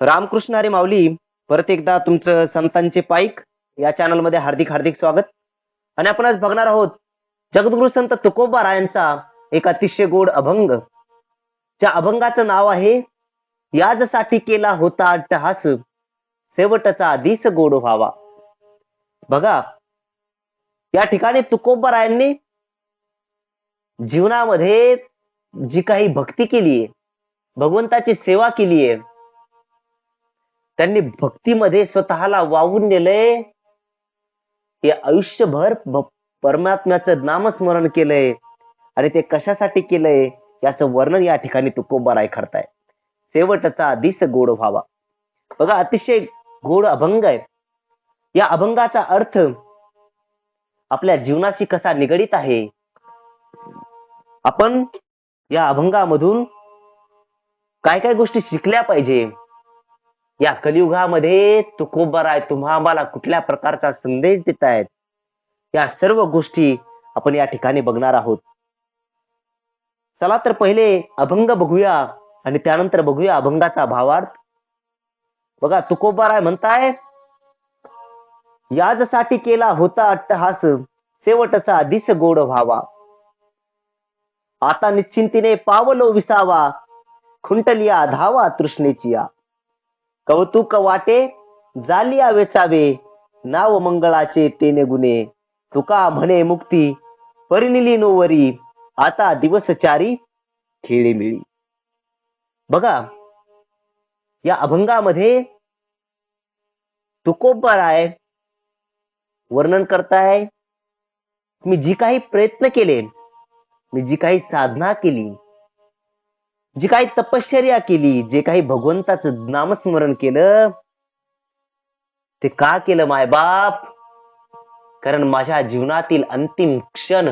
रामकृष्ण अरे माऊली परत एकदा तुमचं संतांचे पाईक या चॅनलमध्ये हार्दिक हार्दिक स्वागत. आणि आपण आज बघणार आहोत जगद्गुरु संत तुकोबा रायांचा एक अतिशय गोड अभंग. त्या अभंगाचं नाव आहे याजसाठी केला होता अट्टहास शेवटचा दिस गोड व्हावा. बघा या ठिकाणी तुकोबा रायांनी जीवनामध्ये जी काही भक्ती केलीये भगवंताची सेवा केलीये त्यांनी भक्तीमध्ये स्वतःला वाहून नेलंय. ते आयुष्यभर परमात्म्याचं नामस्मरण केलंय. आणि ते कशासाठी केलंय याचं वर्णन या ठिकाणी तुकोबाराय करताय. शेवटचा दिस गोड व्हावा. बघा अतिशय गोड अभंग आहे. या अभंगाचा अर्थ आपल्या जीवनाशी कसा निगडीत आहे आपण या अभंगामधून काय काय गोष्टी शिकल्या पाहिजे या कलियुगामध्ये तुकोबाराय तुम्हा आम्हाला कुठल्या प्रकारचा संदेश देत आहेत या सर्व गोष्टी आपण या ठिकाणी बघणार आहोत. चला तर पहिले अभंग बघूया आणि त्यानंतर बघूया अभंगाचा भावार्थ. बघा तुकोबराय म्हणताय याजसाठी केला होता अट्टहास शेवटचा दिस गोड व्हावा. आता निश्चिंतीने पावलो विसावा खुंटलिया धावा तृष्णेची या. कौतुक वाटे जालिया वेचावे नाव मंगळाचे तेने गुणे. तुका म्हणे मुक्ती परिनिली नोवरी आता दिवसचारी खेळी मिळी. बघा या अभंगामध्ये तुकोबराय वर्णन करताय. मी जी काही प्रयत्न केले मी जी काही साधना केली जी काही तपश्चर्या केली जे काही भगवंताचं नामस्मरण केलं ते का केलं मायबाप कारण माझ्या जीवनातील अंतिम क्षण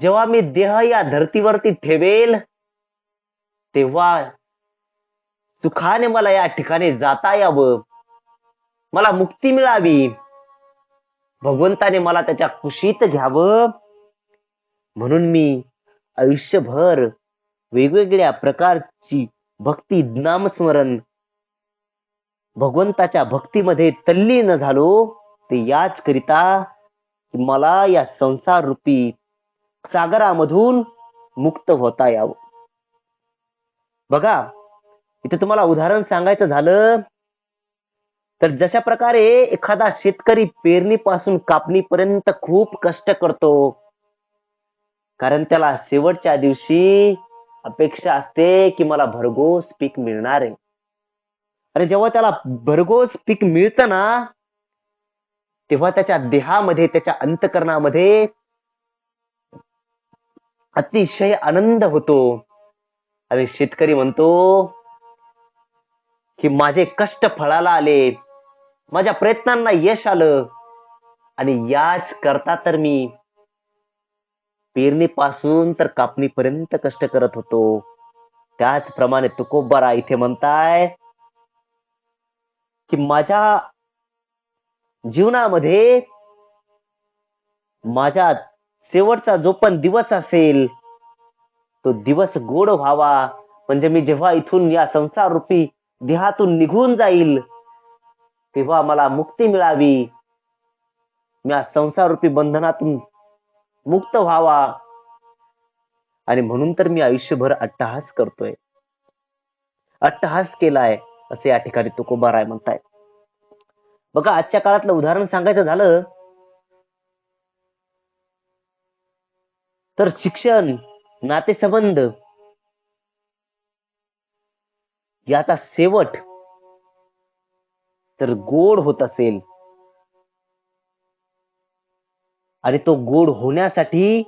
जेव्हा मी देह या धर्तीवरती ठेवेल तेव्हा सुखाने मला या ठिकाणी जाता यावं. मला मुक्ती मिळावी. भगवंताने मला त्याच्या कुशीत घ्यावं. म्हणून मी आयुष्यभर वेगवेगळ्या प्रकारची भक्ती नामस्मरण भगवंताच्या भक्तीमध्ये तल्लीन झालो ते याच करिता मला या संसार रूपी सागरामधून मुक्त होता यावं. बघा इथे तुम्हाला उदाहरण सांगायचं झालं तर जशा प्रकारे एखादा शेतकरी पेरणीपासून कापणीपर्यंत खूप कष्ट करतो कारण त्याला शेवटच्या दिवशी अपेक्षा असते की मला भरघोस पीक मिळणार आहे. अरे जेव्हा त्याला भरघोस पीक मिळतं ना तेव्हा त्याच्या देहामध्ये त्याच्या अंतकरणामध्ये अतिशय आनंद होतो. अरे शेतकरी म्हणतो की माझे कष्ट फळाला आले माझ्या प्रयत्नांना यश आलं आणि याच करता तर मी पेरणीपासून तर कापणीपर्यंत कष्ट करत होतो. त्याचप्रमाणे तुकोबारा इथे म्हणताय की माझ्या जीवनामध्ये माझ्या शेवटचा जो पण दिवस असेल तो दिवस गोड व्हावा. म्हणजे मी जेव्हा इथून या संसार रूपी देहातून निघून जाईल तेव्हा मला मुक्ती मिळावी. मी या संसार रूपी बंधनातून मुक्त व्हावा. आणि म्हणून तर मी आयुष्यभर अट्टहास करतोय. अट्टहास केलाय असे या ठिकाणी तुकोबाराय म्हणताय. बघा आजच्या काळातलं उदाहरण सांगायचं झालं तर शिक्षण नातेसंबंध याचा शेवट तर गोड होत असेल. आणि तो गोड होण्यासाठी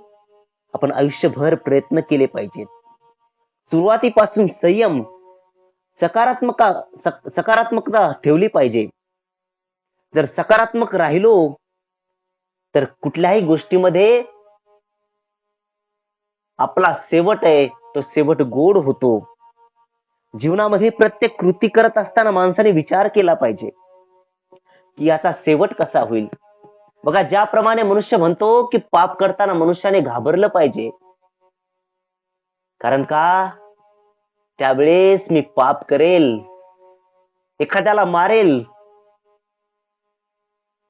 आपण आयुष्यभर प्रयत्न केले पाहिजेत. सुरुवातीपासून संयम सकारात्मक सकारात्मकता ठेवली पाहिजे. जर सकारात्मक राहिलो तर कुठल्याही गोष्टीमध्ये आपला शेवट आहे तो शेवट गोड होतो. जीवनामध्ये प्रत्येक कृती करत असताना माणसाने विचार केला पाहिजे की याचा शेवट कसा होईल? बघा ज्याप्रमाणे मनुष्य म्हणतो की पाप करताना मनुष्याने घाबरलं पाहिजे. कारण का? त्यावेळेस मी पाप करेल. एखाद्याला मारेल.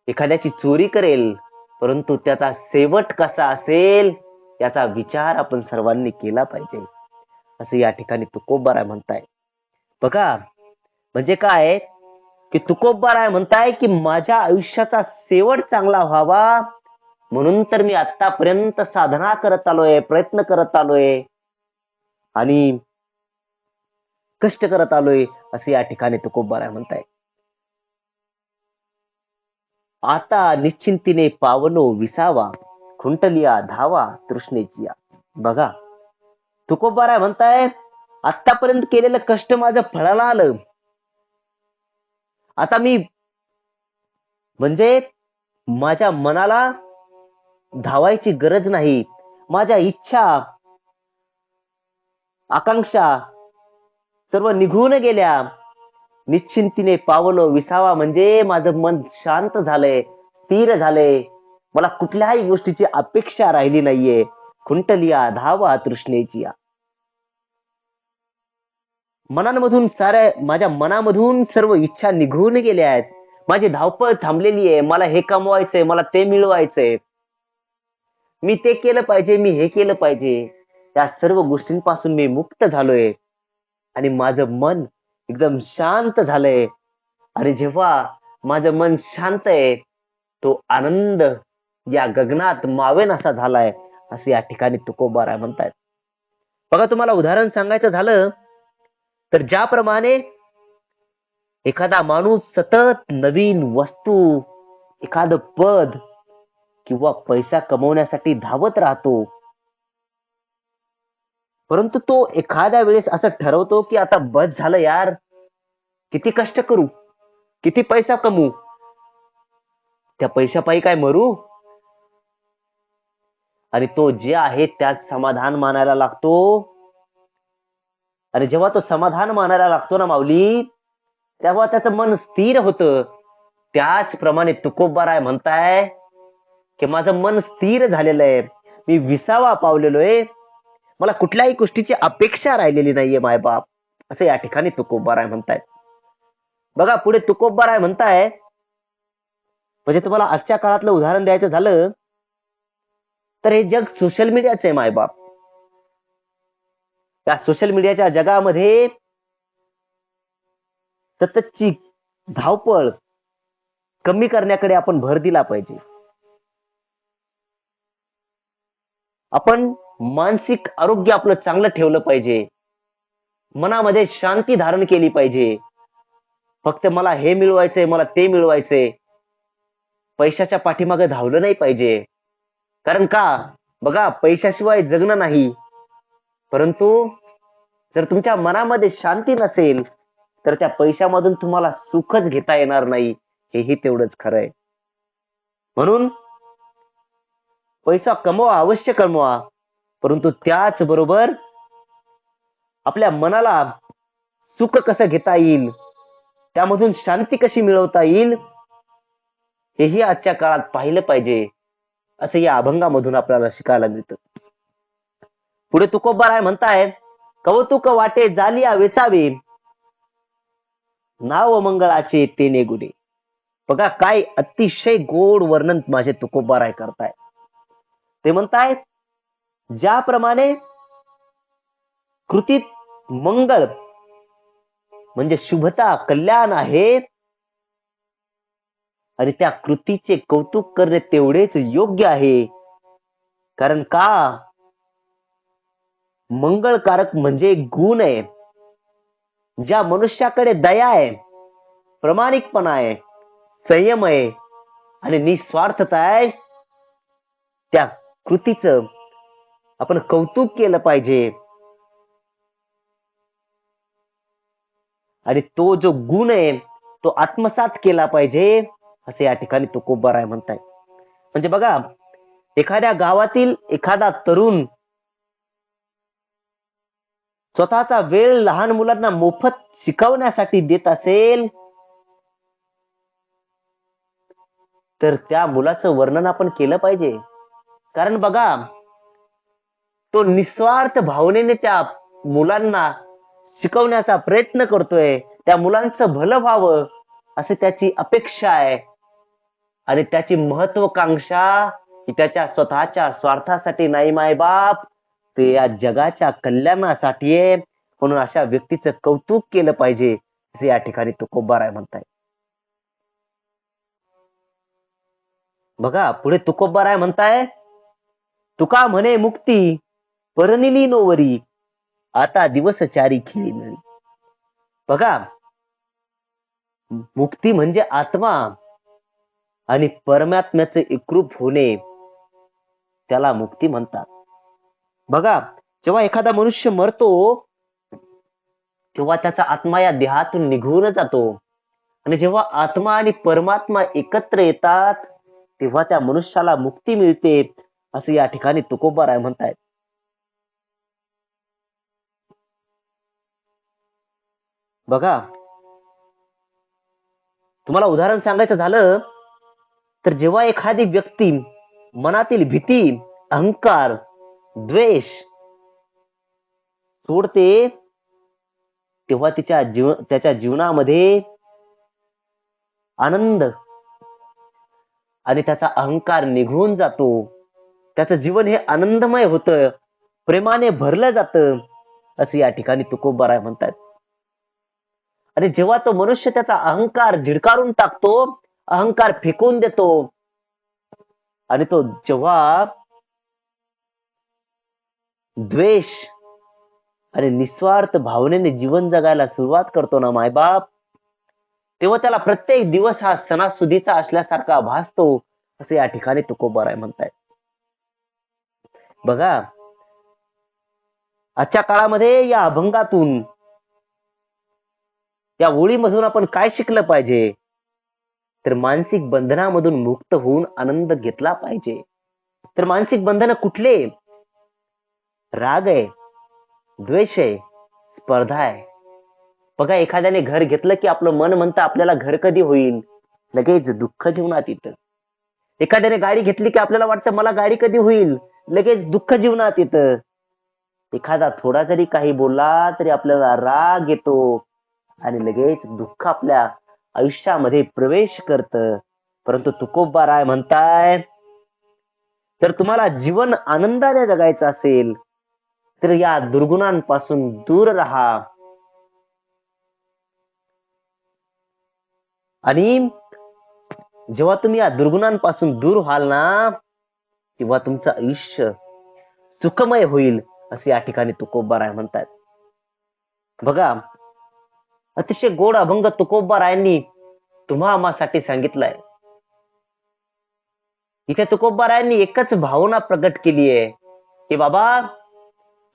एखाद्याची चोरी करेल. परंतु त्याचा शेवट कसा असेल याचा विचार आपण सर्वांनी केला पाहिजे. असं या ठिकाणी तुकोबाराय म्हणताय. बघा म्हणजे काय? की तुकोबाराय म्हणताय की माझ्या आयुष्याचा शेवट चांगला व्हावा. म्हणून तर मी आतापर्यंत साधना करत आलोय प्रयत्न करत आलोय. आणि कष्ट करत आलोय असे या ठिकाणी तुकोबाराय म्हणताय. आता निश्चिंतीने पावलो विसावा खुंटलिया धावा तृष्णेची बघा बघा तुकोबाराय म्हणताय आतापर्यंत केलेलं कष्ट माझं फळाला आलं. आता मी म्हणजे माझ्या मनाला धावायची गरज नाही. माझ्या इच्छा आकांक्षा सर्व निघून गेल्या. निश्चिंतीने पावलो विसावा म्हणजे माझं मन शांत झालंय स्थिर झालंय. मला कुठल्याही गोष्टीची अपेक्षा राहिली नाहीये. खुंटलिया धावा तृष्णेची मनांमधून साऱ्या माझ्या मनामधून सर्व इच्छा निघून गेल्या आहेत. माझी धावपळ थांबलेली आहे. मला हे कमवायचंय मला ते मिळवायचंय. मी ते केलं पाहिजे मी हे केलं पाहिजे. या सर्व गोष्टींपासून मी मुक्त झालोय. आणि माझं मन एकदम शांत झालंय. आणि जेव्हा माझं मन शांत आहे तो आनंद या गगनात मावेन असा झालाय असं या ठिकाणी तुकोबाराय म्हणतायत. बघा तुम्हाला उदाहरण सांगायचं झालं तर ज्याप्रमाणे एखादा माणूस सतत नवीन वस्तू एखाद पद किंवा पैसा कमवण्यासाठी धावत राहतो परंतु तो एखाद्या वेळेस असं ठरवतो की आता बस झालं यार किती कष्ट करू किती पैसा कमवू त्या पैशापायी काय मरू? आणि तो जे आहे त्यात समाधान मानायला लागतो आणि जेव्हा तो समाधान मानायला लागतो ना माऊली तेव्हा त्याचं मन स्थिर होतं. त्याचप्रमाणे तुकोबाराय म्हणताय की माझं मन स्थिर झालेलं आहे मी विसावा पावलेलो आहे मला कुठल्याही गोष्टीची अपेक्षा राहिलेली नाहीये मायबाप असं या ठिकाणी तुकोबाराय म्हणतायत बघा पुढे तुकोबाराय म्हणताय म्हणजे तुम्हाला आजच्या काळातलं उदाहरण द्यायचं झालं तर हे जग सोशल मीडियाचं आहे मायबाप या सोशल मीडियाच्या जगामध्ये सततची धावपळ कमी करण्याकडे आपण भर दिला पाहिजे. आपण मानसिक आरोग्य आपलं चांगलं ठेवलं पाहिजे. मनामध्ये शांती धारण केली पाहिजे. फक्त मला हे मिळवायचंय मला ते मिळवायचंय. पैशाच्या पाठीमागे धावलं नाही पाहिजे. कारण का? बघा पैशाशिवाय जगणं नाही. परंतु जर तुमच्या मनामध्ये शांती नसेल तर त्या पैशामधून तुम्हाला सुखच घेता येणार नाही. हेही तेवढंच खरं आहे. म्हणून पैसा कमवा अवश्य कमवा. परंतु त्याच बरोबर आपल्या मनाला सुख कसं घेता येईल त्यामधून शांती कशी मिळवता येईल हेही आजच्या काळात पाहिलं पाहिजे. असं या अभंगामधून आपल्याला शिकायला मिळतं. पुढे तुकोबाराय म्हणताय. कौतुक वाटे जालिया वेचावे. नाव मंगळाचे तेने गुडे बघा काय अतिशय गोड वर्णन माझे तुकोबाराय करताय. ते म्हणताय ज्याप्रमाणे कृतीत मंगळ म्हणजे शुभता कल्याण आहे आणि त्या कृतीचे कौतुक करणे तेवढेच योग्य आहे. कारण का? मंगळकारक म्हणजे एक गुण आहे. ज्या मनुष्याकडे दया आहे प्रामाणिकपणा आहे संयम आहे आणि निस्वार्थता आहे त्या कृतीचं आपण कौतुक केलं पाहिजे. आणि तो जो गुण आहे तो आत्मसात केला पाहिजे असे या ठिकाणी तो कोबाराय म्हणताय म्हणजे बघा एखाद्या गावातील एखादा तरुण स्वतःचा वेळ लहान मुलांना मोफत शिकवण्यासाठी देत असेल तर त्या मुलाचं वर्णन आपण केलं पाहिजे. कारण बघा तो निस्वार्थ भावनेने त्या मुलांना शिकवण्याचा प्रयत्न करतोय. त्या मुलांचं भलं व्हावं असं त्याची अपेक्षा आहे. आणि त्याची महत्वाकांक्षा ही त्याच्या स्वतःच्या स्वार्थासाठी नाही मायबाप. ते या जगाच्या कल्याणासाठी आहे म्हणून अशा व्यक्तीचं कौतुक केलं पाहिजे असे या ठिकाणी तुकोबाराय म्हणताय बघा पुढे तुकोबाराय म्हणताय तुका म्हणे मुक्ती परनिली नोवरी आता दिवस चारी खेळी मिळी बघा मुक्ती म्हणजे आत्मा आणि परमात्म्याचे एकरूप होणे त्याला मुक्ती म्हणतात. बघा जेव्हा एखादा मनुष्य मरतो तेव्हा त्याचा आत्मा या देहातून निघून जातो. आणि जेव्हा आत्मा आणि परमात्मा एकत्र येतात तेव्हा त्या मनुष्याला मुक्ती मिळते असं या ठिकाणी तुकोबाराय म्हणतायत. बघा तुम्हाला उदाहरण सांगायचं झालं तर जेव्हा एखादी व्यक्ती मनातील भीती अहंकार द्वेष सोडते तेव्हा तिच्या जीव त्याच्या जीवनामध्ये आनंद आणि त्याचा अहंकार निघून जातो. त्याचं जीवन हे आनंदमय होतं प्रेमाने भरलं जातं असं या ठिकाणी तुकोबाराय म्हणतात. आणि जेव्हा तो मनुष्य त्याचा अहंकार झिडकारून टाकतो अहंकार फेकून देतो आणि तो जेव्हा द्वेष आणि निस्वार्थ भावनेने जीवन जगायला सुरुवात करतो ना मायबाप? तेव्हा त्याला प्रत्येक दिवस हा सणासुदीचा असल्यासारखा भासतो असं या ठिकाणी तुकोबार आहे म्हणताय बघा आजच्या काळामध्ये या अभंगातून या ओळीमधून आपण काय शिकलं पाहिजे? तर मानसिक बंधनामधून मुक्त होऊन आनंद घेतला पाहिजे. तर मानसिक बंधन कुठले? राग आहे द्वेष आहे स्पर्धा आहे. बघा एखाद्याने घर घेतलं की आपलं मन म्हणतं आपल्याला घर कधी होईल? लगेच दुःख जीवनात येतं. एखाद्याने गाडी घेतली की आपल्याला वाटतं मला गाडी कधी होईल? लगेच दुःख जीवनात येतं. एखादा थोडा जरी काही बोलला तरी आपल्याला राग येतो आणि लगेच दुःख आपल्या आयुष्यामध्ये प्रवेश करत. परंतु तुकोबा राय म्हणताय जर तुम्हाला जीवन आनंदाने जगायचं असेल तर या दुर्गुणांपासून दूर राहा. आणि जेव्हा तुम्ही या दुर्गुणांपासून दूर व्हाल ना तेव्हा तुमचं आयुष्य सुखमय होईल असे या ठिकाणी तुकोबा राय म्हणतात बघा अतिशय गोड अभंग तुकोबा रायांनी तुम्हा आम्हासाठी सांगितलंय. इथे तुकोबा रायांनी एकच भावना प्रकट केली आहे की बाबा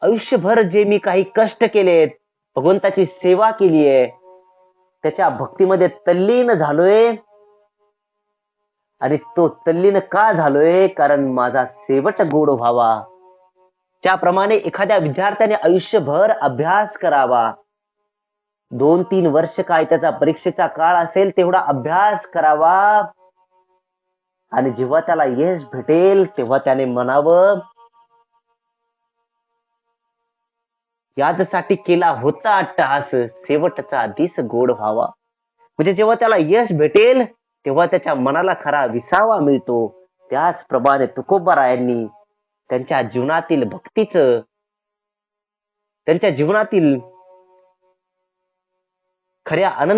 आयुष्यभर जे मी काही कष्ट केलेत भगवंताची सेवा केली आहे त्याच्या भक्तीमध्ये तल्लीन झालोय. आणि तो तल्लीन का झालोय? कारण माझा शेवट गोड व्हावा. ज्याप्रमाणे एखाद्या विद्यार्थ्याने आयुष्यभर अभ्यास करावा. दोन तीन वर्ष काय त्याचा परीक्षेचा काळ असेल तेवढा अभ्यास करावा. आणि जेव्हा त्याला यश भेटेल तेव्हा त्याने म्हणावं याजसाठी केला होता अट्टहास. शेवटचा दिस गोड व्हावा. म्हणजे जेव्हा त्याला यश भेटेल तेव्हा त्याच्या मनाला खरा विसावा मिळतो. त्याचप्रमाणे तुकोबारायांनी त्यांच्या जीवनातील भक्तीचं त्यांच्या जीवनातील खऱ्या आनंद